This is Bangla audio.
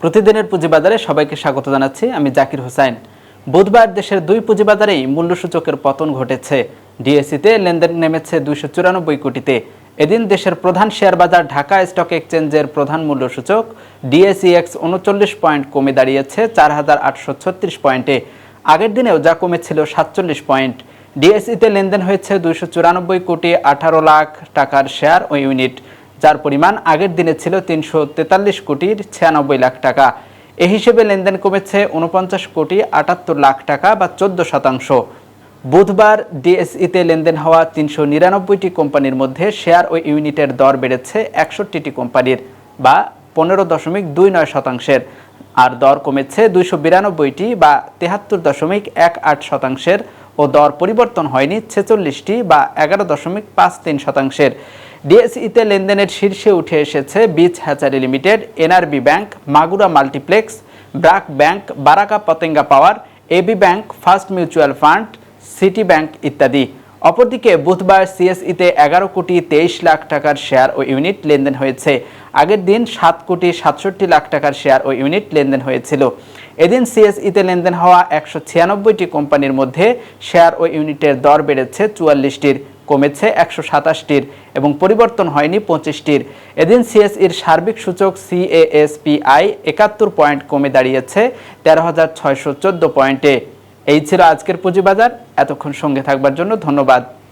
প্রতিদিনের পুঁজিবাজারে সবাইকে স্বাগত জানাচ্ছি। আমি জাকির হোসাইন বুধবার দেশের দুই পুঁজিবাজারেই মূল্যসূচকের পতন ঘটেছে। ডিএসিতে লেনদেন নেমেছে দুইশো চুরানব্বই কোটিতে। এদিন দেশের প্রধান শেয়ার বাজার ঢাকা স্টক এক্সচেঞ্জের প্রধান মূল্যসূচক ডিএসইএক্স উনচল্লিশ পয়েন্ট কমে দাঁড়িয়েছে চার হাজার আটশো ছত্রিশ পয়েন্টে। আগের দিনেও যা কমেছিল সাতচল্লিশ পয়েন্ট। ডিএসইতে লেনদেন হয়েছে দুইশো চুরানব্বই কোটি আঠারো লাখ টাকার শেয়ার ও ইউনিট। যার পরিমাণ আগের দিনে ছিল তিনশো তেতাল্লিশ কোটির ছিয়ানব্বই লাখ টাকা। এ হিসেবে লেনদেন কমেছে উনপঞ্চাশ কোটি আটাত্তর লাখ টাকা বা চোদ্দ শতাংশ। বুধবার ডিএসইতে লেনদেন হওয়া তিনশো নিরানব্বইটি কোম্পানির মধ্যে শেয়ার ও ইউনিটের দর বেড়েছে একষট্টিটি কোম্পানির বা পনেরো দশমিক দুই নয় শতাংশের, আর দর কমেছে দুইশো বিরানব্বইটি বা তেহাত্তর দশমিক এক আট শতাংশের ও দর পরিবর্তন হয়নি ছেচল্লিশটি বা এগারো দশমিক পাঁচ তিন শতাংশের। ডিএসইতে লেনদেনের শীর্ষে উঠে এসেছে beach hatchery limited, NRB bank, Magura multiplex, BRAC bank, Baraka Patenga power AB bank, first mutual fund, city bank ইত্যাদি। অপরদিকে বুধবার সিএসইতে এগারো কোটি তেইশ লাখ টাকার শেয়ার ও ইউনিট লেনদেন হয়েছে। আগের দিন সাত কোটি সাতষট্টি লাখ টাকার শেয়ার ও ইউনিট লেনদেন হয়েছিল। এদিন সিএসইতে লেনদেন হওয়া একশো ছিয়ানব্বইটি কোম্পানির মধ্যে শেয়ার ও ইউনিটের দর বেড়েছে, চুয়াল্লিশটির কমেছে, একশো সাতাশটির এবং পরিবর্তন হয়নি পঁচিশটির। এদিন সিএসইর সার্বিক সূচক সিএএসপিআই একাত্তর পয়েন্ট কমে দাঁড়িয়েছে, তেরো হাজার ছয়শো চোদ্দ পয়েন্টে। এই ছিল আজকের পুঁজিবাজার। এতক্ষণ সঙ্গে থাকবার জন্য ধন্যবাদ।